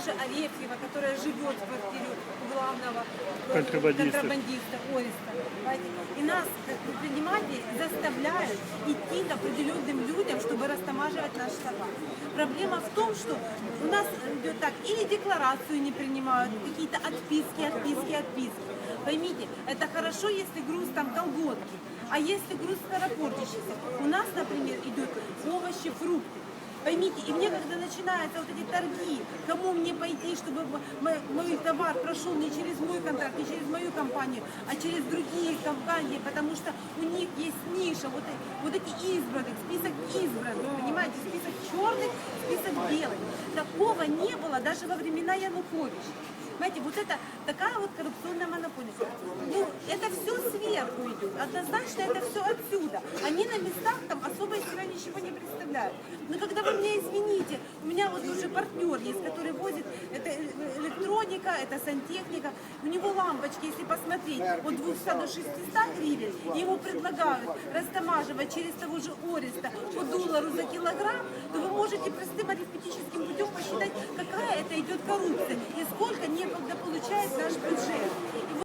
же Арефьева, которая живет в квартире главного э, Контрабандиста. контрабандиста Ориста. И нас, как предпринимателей, заставляют идти к определенным людям, чтобы растамаживать наш товар. Проблема в том, что у нас идет так, или декларацию не принимают, какие-то отписки, отписки, отписки. Поймите, это хорошо, если груз там колготки, а если груз скоропортящийся. У нас, например, идут овощи, фрукты. Поймите, и мне, когда начинаются вот эти торги, кому мне пойти, чтобы мой товар прошел не через мой контракт, не через мою компанию, а через другие компании, потому что у них есть ниша, вот, эти- вот эти избранных, список избранных, понимаете, список черных, список белых. Такого не было даже во времена Януковича. Понимаете, вот это такая вот коррупционная монополия. Ну, это все сверху идет. Однозначно это все отсюда. Они на местах там ничего не представляют. Но когда вы меня извините, у меня вот уже партнер есть, который возит, это э, электроника, это сантехника, у него лампочки, если посмотреть, от 200 до 600 гривен, и ему предлагают растамаживать через того же Ориста по доллару за килограмм, то вы можете простым арифметическим путем посчитать, какая это идет коррупция и сколько некогда получает наш бюджет.